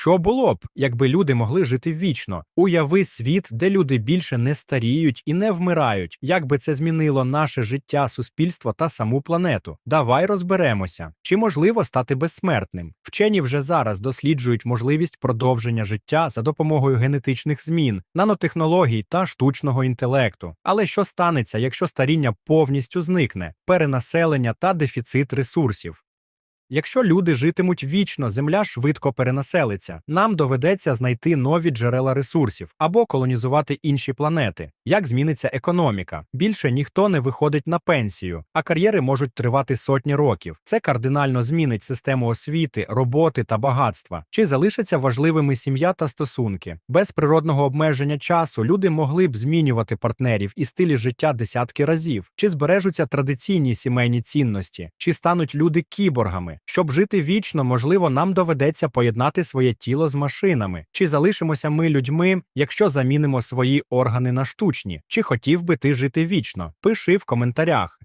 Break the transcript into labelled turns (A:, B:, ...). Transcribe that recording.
A: Що було б, якби люди могли жити вічно? Уяви світ, де люди більше не старіють і не вмирають. Як би це змінило наше життя, суспільство та саму планету? Давай розберемося. Чи можливо стати безсмертним? Вчені вже зараз досліджують можливість продовження життя за допомогою генетичних змін, нанотехнологій та штучного інтелекту. Але що станеться, якщо старіння повністю зникне, перенаселення та дефіцит ресурсів? Якщо люди житимуть вічно, земля швидко перенаселиться. Нам доведеться знайти нові джерела ресурсів або колонізувати інші планети. Як зміниться економіка? Більше ніхто не виходить на пенсію, а кар'єри можуть тривати сотні років. Це кардинально змінить систему освіти, роботи та багатства. Чи залишаться важливими сім'я та стосунки? Без природного обмеження часу люди могли б змінювати партнерів і стилі життя десятки разів. Чи збережуться традиційні сімейні цінності? Чи стануть люди кіборгами? Щоб жити вічно, можливо, нам доведеться поєднати своє тіло з машинами. Чи залишимося ми людьми, якщо замінимо свої органи на штучні? Чи хотів би ти жити вічно? Пиши в коментарях.